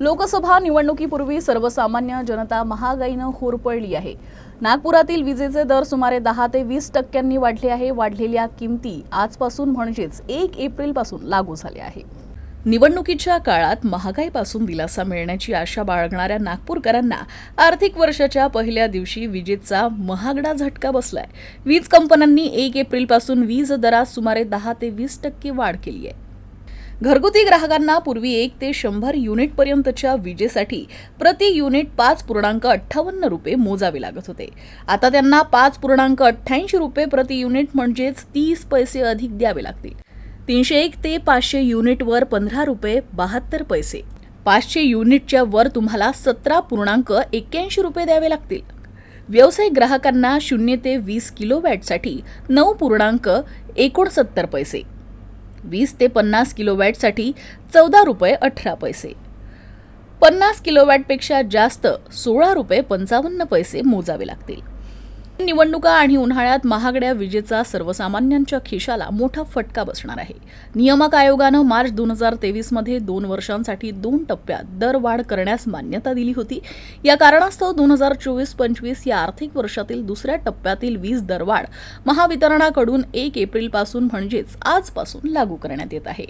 लोकसभा निवडणुकीपूर्वी सर्वसामान्य जनता महागाईनं होरपळली आहे. नागपुरातील विजेचे दर सुमारे दहा ते वीस टक्क्यांनी वाढले आहे. वाढलेल्या किमती आजपासून म्हणजेच एक एप्रिलपासून लागू झाल्या आहे. निवडणुकीच्या काळात महागाईपासून दिलासा मिळण्याची आशा बाळगणाऱ्या नागपूरकरांना आर्थिक वर्षाच्या पहिल्या दिवशी विजेचा महागडा झटका बसलाय. वीज कंपन्यांनी एक एप्रिलपासून वीज दरात सुमारे दहा ते वीस टक्के वाढ केली आहे. घरगुती ग्राहकांना पूर्वी एक ते शंभर युनिटपर्यंतच्या विजेसाठी प्रति युनिट पाच पूर्णांक अठ्ठावन्न रुपये मोजावे लागत होते. आता त्यांना पाच पूर्णांक अठ्ठ्याऐंशी रुपये प्रति युनिट म्हणजेच तीस पैसे अधिक द्यावे लागतील. तीनशे एक ते पाचशे युनिटवर पंधरा रुपये बहात्तर पैसे. पाचशे युनिटच्या वर तुम्हाला सतरा पूर्णांक एक्क्याऐंशी रुपये द्यावे लागतील. व्यावसायिक ग्राहकांना शून्य ते वीस किलोवॅटसाठी नऊ पूर्णांक एकोणसत्तर पैसे. वीस ते पन्नास किलोवॅटसाठी चौदा रुपये अठरा पैसे. पन्नास किलोवॅटपेक्षा जास्त सोळा रुपये पंचावन्न पैसे मोजावे लागतील. निवडणुका आणि उन्हाळ्यात महागड्या विजेचा सर्वसामान्यांच्या खिशाला मोठा फटका बसणार आहे. नियामक आयोगानं मार्च दोन हजार तेवीसमध्ये दोन वर्षांसाठी दोन टप्प्यात दरवाढ करण्यास मान्यता दिली होती. या कारणास्तव दोन हजार चोवीस पंचवीस या आर्थिक वर्षातील दुसऱ्या टप्प्यातील वीज दरवाढ महावितरणाकडून एक एप्रिलपासून म्हणजेच आजपासून लागू करण्यात येत आहे.